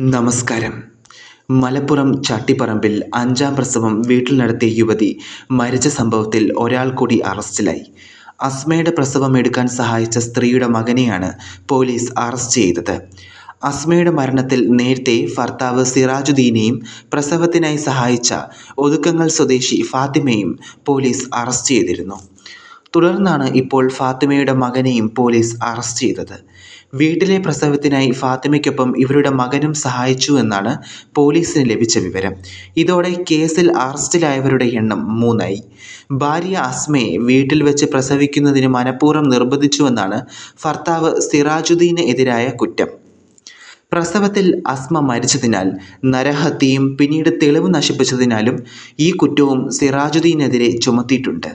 നമസ്കാരം. മലപ്പുറം ചട്ടിപ്പറമ്പിൽ അഞ്ചാം പ്രസവം വീട്ടിൽ നടത്തിയ യുവതി മരിച്ച സംഭവത്തിൽ ഒരാൾ കൂടി അറസ്റ്റിലായി. അസ്മയുടെ പ്രസവം എടുക്കാൻ സഹായിച്ച സ്ത്രീയുടെ മകനെയാണ് പോലീസ് അറസ്റ്റ് ചെയ്തത്. അസ്മയുടെ മരണത്തിൽ നേരത്തെ ഭർത്താവ് സിറാജുദ്ദീനെയും പ്രസവത്തിനായി സഹായിച്ച ഒതുക്കങ്ങൾ സ്വദേശി ഫാത്തിമയും പോലീസ് അറസ്റ്റ് ചെയ്തിരുന്നു. തുടർന്നാണ് ഇപ്പോൾ ഫാത്തിമയുടെ മകനെയും പോലീസ് അറസ്റ്റ് ചെയ്തത്. വീട്ടിലെ പ്രസവത്തിനായി ഫാത്തിമയ്ക്കൊപ്പം ഇവരുടെ മകനും സഹായിച്ചു എന്നാണ് പോലീസിന് ലഭിച്ച വിവരം. ഇതോടെ കേസിൽ അറസ്റ്റിലായവരുടെ എണ്ണം മൂന്നായി. ഭാര്യ അസ്മയെ വീട്ടിൽ വെച്ച് പ്രസവിക്കുന്നതിന് മനഃപൂർവം നിർബന്ധിച്ചുവെന്നാണ് ഭർത്താവ് സിറാജുദ്ദീന് എതിരായ കുറ്റം. പ്രസവത്തിൽ അസ്മ മരിച്ചതിനാൽ നരഹത്യയും പിന്നീട് തെളിവ് നശിപ്പിച്ചതിനാലും ഈ കുറ്റവും സിറാജുദ്ദീനെതിരെ ചുമത്തിയിട്ടുണ്ട്.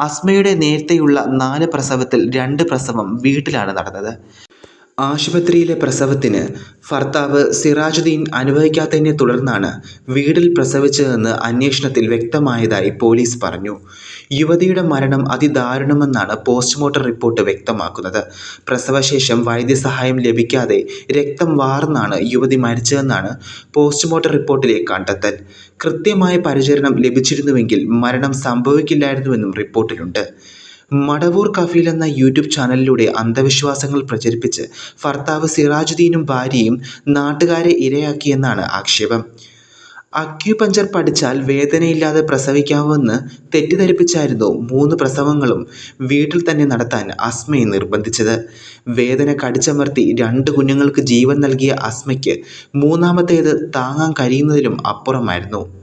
അസ്മയുടെ നേരത്തെയുള്ള നാല് പ്രസവത്തിൽ രണ്ട് പ്രസവം വീട്ടിലാണ് നടന്നത്. ആശുപത്രിയിലെ പ്രസവത്തിന് ഭർത്താവ് സിറാജുദ്ദീൻ അനുവദിക്കാത്തതിനെ തുടർന്നാണ് വീടിൽ പ്രസവിച്ചതെന്ന് അന്വേഷണത്തിൽ വ്യക്തമായതായി പോലീസ് പറഞ്ഞു. യുവതിയുടെ മരണം അതിദാരുണമെന്നാണ് പോസ്റ്റ്മോർട്ടം റിപ്പോർട്ട് വ്യക്തമാക്കുന്നത്. പ്രസവശേഷം വൈദ്യസഹായം ലഭിക്കാതെ രക്തം വാർന്നാണ് യുവതി മരിച്ചതെന്നാണ് പോസ്റ്റ്മോർട്ടം റിപ്പോർട്ടിലെ കണ്ടെത്തൽ. കൃത്യമായ പരിചരണം ലഭിച്ചിരുന്നുവെങ്കിൽ മരണം സംഭവിക്കില്ലായിരുന്നുവെന്നും റിപ്പോർട്ടിലുണ്ട്. മടവൂർ കഫീൽ എന്ന യൂട്യൂബ് ചാനലിലൂടെ അന്ധവിശ്വാസങ്ങൾ പ്രചരിപ്പിച്ച് ഭർത്താവ് സിറാജുദ്ദീനും ഭാര്യയും നാട്ടുകാരെ ഇരയാക്കിയെന്നാണ് ആക്ഷേപം. അക്യുപഞ്ചർ പഠിച്ചാൽ വേദനയില്ലാതെ പ്രസവിക്കാമെന്ന് തെറ്റിദ്ധരിപ്പിച്ചായിരുന്നു മൂന്ന് പ്രസവങ്ങളും വീട്ടിൽ തന്നെ നടത്താൻ അസ്മയെ നിർബന്ധിച്ചത്. വേദന കടിച്ചമർത്തി രണ്ട് കുഞ്ഞുങ്ങൾക്ക് ജീവൻ നൽകിയ അസ്മയ്ക്ക് മൂന്നാമത്തേത് താങ്ങാൻ കഴിയുന്നതിലും അപ്പുറമായിരുന്നു.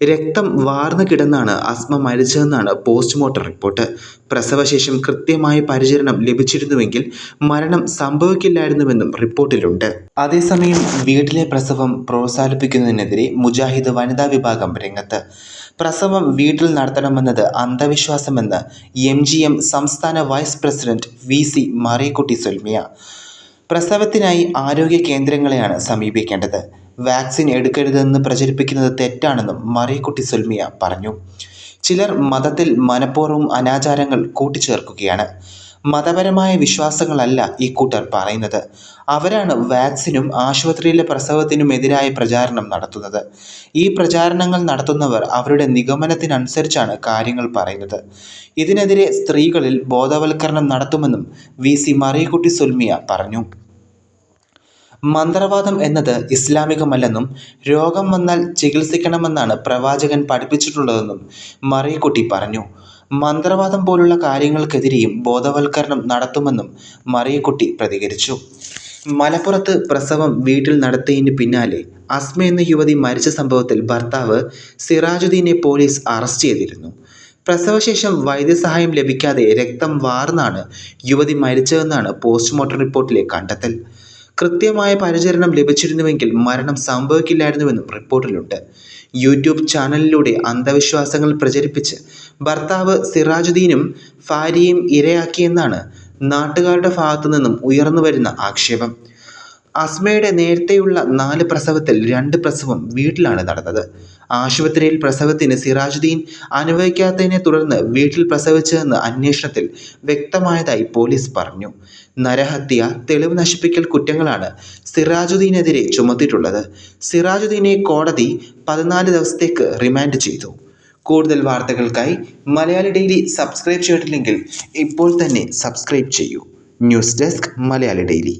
രക്തം വാർന്നു കിടന്നാണ് അസ്മ മരിച്ചതെന്നാണ് പോസ്റ്റ്മോർട്ടം റിപ്പോർട്ട്. പ്രസവശേഷം കൃത്യമായ പരിചരണം ലഭിച്ചിരുന്നുവെങ്കിൽ മരണം സംഭവിക്കില്ലായിരുന്നുവെന്നും റിപ്പോർട്ടിലുണ്ട്. അതേസമയം വീട്ടിലെ പ്രസവം പ്രോത്സാഹിപ്പിക്കുന്നതിനെതിരെ മുജാഹിദ് വനിതാ വിഭാഗം രംഗത്ത്. പ്രസവം വീട്ടിൽ നടത്തണമെന്നത് അന്ധവിശ്വാസമെന്ന് എം സംസ്ഥാന vice president V C Mariyakutty സൊൽമിയ. പ്രസവത്തിനായി ആരോഗ്യ കേന്ദ്രങ്ങളെയാണ് സമീപിക്കേണ്ടത്. വാക്സിൻ എടുക്കരുതെന്ന് പ്രചരിപ്പിക്കുന്നത് തെറ്റാണെന്നും മറിയക്കുട്ടി സുൽമിയ പറഞ്ഞു. ചിലർ മതത്തിൽ മനഃപൂർവം അനാചാരങ്ങൾ കൂട്ടിച്ചേർക്കുകയാണ്. മതപരമായ വിശ്വാസങ്ങളല്ല ഇക്കൂട്ടർ കൂട്ടർ പറയുന്നത്. അവരാണ് വാക്സിനും ആശുപത്രിയിലെ പ്രസവത്തിനും എതിരായ പ്രചാരണം നടത്തുന്നത്. ഈ പ്രചാരണങ്ങൾ നടത്തുന്നവർ അവരുടെ നിഗമനത്തിനനുസരിച്ചാണ് കാര്യങ്ങൾ പറയുന്നത്. ഇതിനെതിരെ സ്ത്രീകളിൽ ബോധവൽക്കരണം നടത്തുമെന്നും വി. സി. മറിയക്കുട്ടി സുൽമിയ പറഞ്ഞു. മന്ത്രവാദം എന്നത് ഇസ്ലാമികമല്ലെന്നും രോഗം വന്നാൽ ചികിത്സിക്കണമെന്നാണ് പ്രവാചകൻ പഠിപ്പിച്ചിട്ടുള്ളതെന്നും മറിയക്കുട്ടി പറഞ്ഞു. മന്ത്രവാദം പോലുള്ള കാര്യങ്ങൾക്കെതിരെയും ബോധവൽക്കരണം നടത്തുമെന്നും മറിയക്കുട്ടി പ്രതികരിച്ചു. മലപ്പുറത്ത് പ്രസവം വീട്ടിൽ നടത്തിയതിന് പിന്നാലെ അസ്മ എന്ന യുവതി മരിച്ച സംഭവത്തിൽ ഭർത്താവ് സിറാജുദ്ദീനെ പോലീസ് അറസ്റ്റ് ചെയ്തിരുന്നു. പ്രസവശേഷം വൈദ്യസഹായം ലഭിക്കാതെ രക്തം വാർന്നാണ് യുവതി മരിച്ചതെന്നാണ് പോസ്റ്റ്മോർട്ടം റിപ്പോർട്ടിലെ കണ്ടെത്തൽ. കൃത്യമായ പരിചരണം ലഭിച്ചിരുന്നുവെങ്കിൽ മരണം സംഭവിക്കില്ലായിരുന്നുവെന്നും റിപ്പോർട്ടിലുണ്ട്. യൂട്യൂബ് ചാനലിലൂടെ അന്ധവിശ്വാസങ്ങൾ പ്രചരിപ്പിച്ച് ഭർത്താവ് സിറാജുദ്ദീനും ഭാര്യയും ഇരയാക്കിയെന്നാണ് നാട്ടുകാരുടെ ഭാഗത്തു നിന്നും ഉയർന്നു വരുന്ന ആക്ഷേപം. അസ്മയുടെ നേരത്തെയുള്ള നാല് പ്രസവത്തിൽ രണ്ട് പ്രസവം വീട്ടിലാണ് നടന്നത്. ആശുപത്രിയിൽ പ്രസവത്തിന് സിറാജുദ്ദീൻ അനുവദിക്കാത്തതിനെ തുടർന്ന് വീട്ടിൽ പ്രസവിച്ചതെന്ന് അന്വേഷണത്തിൽ വ്യക്തമായതായി പോലീസ് പറഞ്ഞു. നരഹത്യ തെളിവ് നശിപ്പിക്കൽ കുറ്റങ്ങളാണ് സിറാജുദ്ദീനെതിരെ ചുമത്തിയിട്ടുള്ളത്. സിറാജുദ്ദീനെ കോടതി പതിനാല് ദിവസത്തേക്ക് റിമാൻഡ് ചെയ്തു. കൂടുതൽ വാർത്തകൾക്കായി മലയാളി ഡെയിലി സബ്സ്ക്രൈബ് ചെയ്തിട്ടില്ലെങ്കിൽ ഇപ്പോൾ തന്നെ സബ്സ്ക്രൈബ് ചെയ്യൂ. News desk Malayali daily.